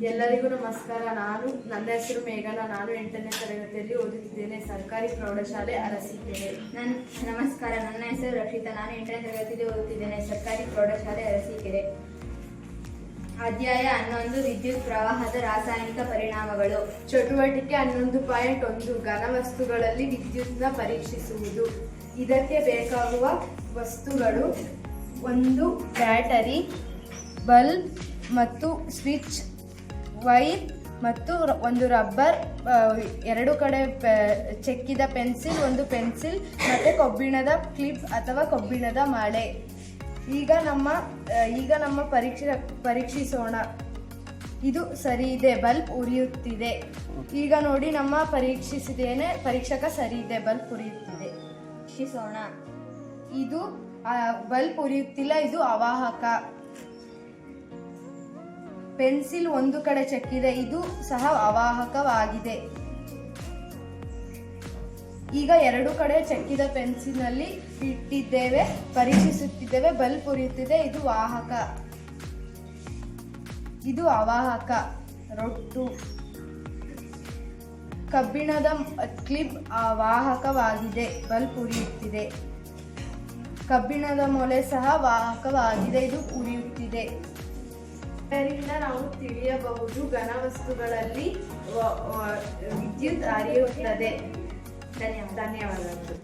ನಾನು ನನ್ನ ಹೆಸರು ಮೇಘನಾ. ನಾನು ಎಂಟನೇ ತರಗತಿಯಲ್ಲಿ ಓದುತ್ತಿದ್ದೇನೆ. ಸರ್ಕಾರಿ ಪ್ರೌಢಶಾಲೆ ಅರಸೀಕೆರೆ. ನನ್ನ ನಮಸ್ಕಾರ. ನನ್ನ ಹೆಸರು ರಕ್ಷಿತಾ. ನಾನು ಎಂಟನೇ ತರಗತಿಯಲ್ಲಿ ಓದುತ್ತಿದ್ದೇನೆ. ಸರ್ಕಾರಿ ಪ್ರೌಢಶಾಲೆ ಅರಸೀಕೆರೆ. ಅಧ್ಯಾಯ ಹನ್ನೊಂದು ವಿದ್ಯುತ್ ಪ್ರವಾಹದ ರಾಸಾಯನಿಕ ಪರಿಣಾಮಗಳು. ಚಟುವಟಿಕೆ ಹನ್ನೊಂದು ಪಾಯಿಂಟ್ ಒಂದು ಘನವಸ್ತುಗಳಲ್ಲಿ ವಿದ್ಯುತ್ನ ಪರೀಕ್ಷಿಸುವುದು. ಇದಕ್ಕೆ ಬೇಕಾಗುವ ವಸ್ತುಗಳು ಒಂದು ಬ್ಯಾಟರಿ ಬಲ್ಬ್ ಮತ್ತು ಸ್ವಿಚ್ ವೈರ್ ಮತ್ತು ಒಂದು ರಬ್ಬರ್ ಎರಡು ಕಡೆ ಚೆಕ್ಕಿದ ಪೆನ್ಸಿಲ್, ಒಂದು ಪೆನ್ಸಿಲ್ ಮತ್ತು ಕೊಬ್ಬಿಣದ ಕ್ಲಿಪ್ ಅಥವಾ ಕಬ್ಬಿಣದ ಮಾಳೆ. ಈಗ ನಮ್ಮ ಈಗ ನಮ್ಮ ಪರೀಕ್ಷೆ, ಪರೀಕ್ಷಿಸೋಣ. ಇದು ಸರಿ ಇದೆ, ಬಲ್ಬ್ ಉರಿಯುತ್ತಿದೆ. ಈಗ ನೋಡಿ ನಮ್ಮ ಪರೀಕ್ಷಿಸಿದೇನೆ ಪರೀಕ್ಷಕ ಸರಿ ಇದೆ, ಬಲ್ಬ್ ಉರಿಯುತ್ತಿದೆ. ಪರೀಕ್ಷಿಸೋಣ. ಇದು ಬಲ್ಬ್ ಉರಿಯುತ್ತಿಲ್ಲ, ಇದು ಅವಾಹಕ. ಪೆನ್ಸಿಲ್ ಒಂದು ಕಡೆ ಚಕ್ಕಿದೆ, ಇದು ಸಹ ಅವಾಹಕವಾಗಿದೆ. ಈಗ ಎರಡು ಕಡೆ ಚಕ್ಕಿದ ಪೆನ್ಸಿಲ್ನಲ್ಲಿ ಇಟ್ಟಿದ್ದೇವೆ, ಪರೀಕ್ಷಿಸುತ್ತಿದ್ದೇವೆ, ಬಲ್ಬ್ ಉರಿಯುತ್ತಿದೆ, ಇದು ವಾಹಕ. ಇದು ಅವಾಹಕ, ರೊಟ್ಟು. ಕಬ್ಬಿಣದ ಕ್ಲಿಪ್ ವಾಹಕವಾಗಿದೆ ಬಲ್ಬ್ ಉರಿಯುತ್ತಿದೆ. ಕಬ್ಬಿಣದ ಮೊಲೆ ಸಹ ವಾಹಕವಾಗಿದೆ ಇದು ಉರಿಯುತ್ತಿದೆ. ಇದರಿಂದ ನಾವು ತಿಳಿಯಬಹುದು ಘನವಸ್ತುಗಳಲ್ಲಿ ವಿದ್ಯುತ್ ಹರಿಯುತ್ತದೆ. ಧನ್ಯವಾದಗಳು